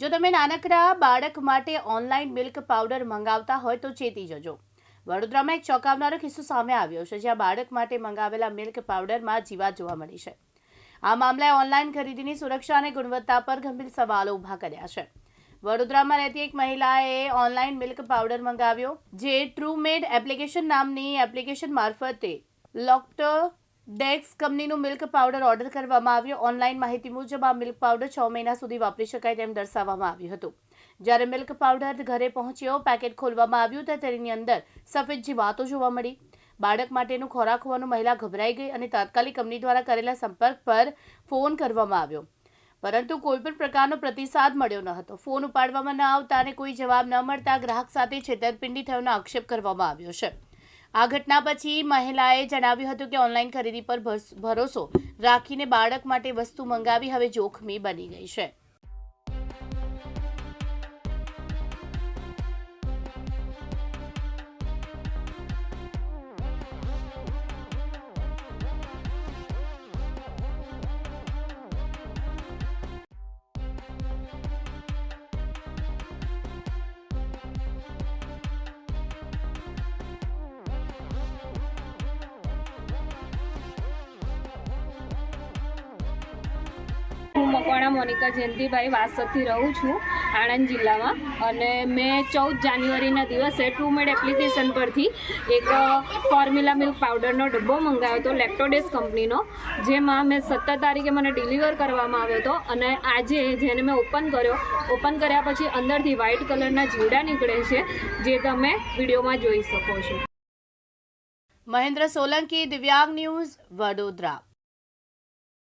જો તમે નાનકડા બાળક માટે ઓનલાઈન મિલ્ક પાવડર મંગાવતા હોય તો ચેતી જજો. વડોદરામાં એક ચોંકાવનારો કિસ્સો સામે આવ્યો છે, જ્યાં બાળક માટે મંગાવેલા મિલ્ક પાવડરમાં જીવાત જોવા મળી છે. આ મામલે ઓનલાઈન ખરીદીની સુરક્ષા અને ગુણવત્તા પર ગંભીર સવાલો ઊભા કર્યા છે. વડોદરામાં રહેતી એક મહિલાએ ઓનલાઈન મિલ્ક પાવડર મંગાવ્યો, જે ટ્રુમેડ એપ્લિકેશન નામની એપ્લિકેશન મારફતે લોક્ટર ડેક્સ કંપનીનું મિલ્ક પાવડર ઓર્ડર કરવામાં આવ્યો. ઓનલાઈન માહિતી મુજબ આ મિલ્ક પાવડર છ મહિના સુધી વાપરી શકાય તેમ દર્શાવવામાં આવ્યું હતું. જ્યારે મિલ્ક પાવડર ઘરે પહોંચ્યો, પેકેટ ખોલવામાં આવ્યું ત્યારે તેની અંદર સફેદ જીવાતો જોવા મળી. બાળક માટેનું ખોરાક હોવાનું મહિલા ગભરાઈ ગઈ અને તાત્કાલિક કંપની દ્વારા કરેલા સંપર્ક પર ફોન કરવામાં આવ્યો. પરંતુ કોઈપણ પ્રકારનો પ્રતિસાદ મળ્યો ન હતો. ફોન ઉપાડવામાં ન આવતા અને કોઈ જવાબ ન મળતા ગ્રાહક સાથે છેતરપિંડી થયોનો આક્ષેપ કરવામાં આવ્યો છે. આ ઘટના પછી મહિલાએ જણાવ્યું હતું કે ઓનલાઈન ખરીદી પર ભરોસો રાખીને બાળક માટે વસ્તુ મંગાવી હવે જોખમી બની ગઈ છે. મકવાણા મોનિકા જયંતિભાઈ વાસદથી રહું છું આણંદ જિલ્લામાં. અને મેં ચૌદ જાન્યુઆરીના દિવસે ટ્રુમેડ એપ્લિકેશન પરથી એક ફોર્મ્યુલા મિલ્ક પાવડરનો ડબ્બો મંગાવ્યો હતો, લેક્ટોડેસ કંપનીનો, જેમાં મેં સત્તર તારીખે મને ડિલિવર કરવામાં આવ્યો હતો. અને આજે જેને મેં ઓપન કર્યો, ઓપન કર્યા પછી અંદરથી વ્હાઇટ કલરના જીવડા નીકળે છે, જે તમે વિડીયોમાં જોઈ શકો છો. મહેન્દ્ર સોલંકી દિવ્યાંગ ન્યૂઝ વડોદરા.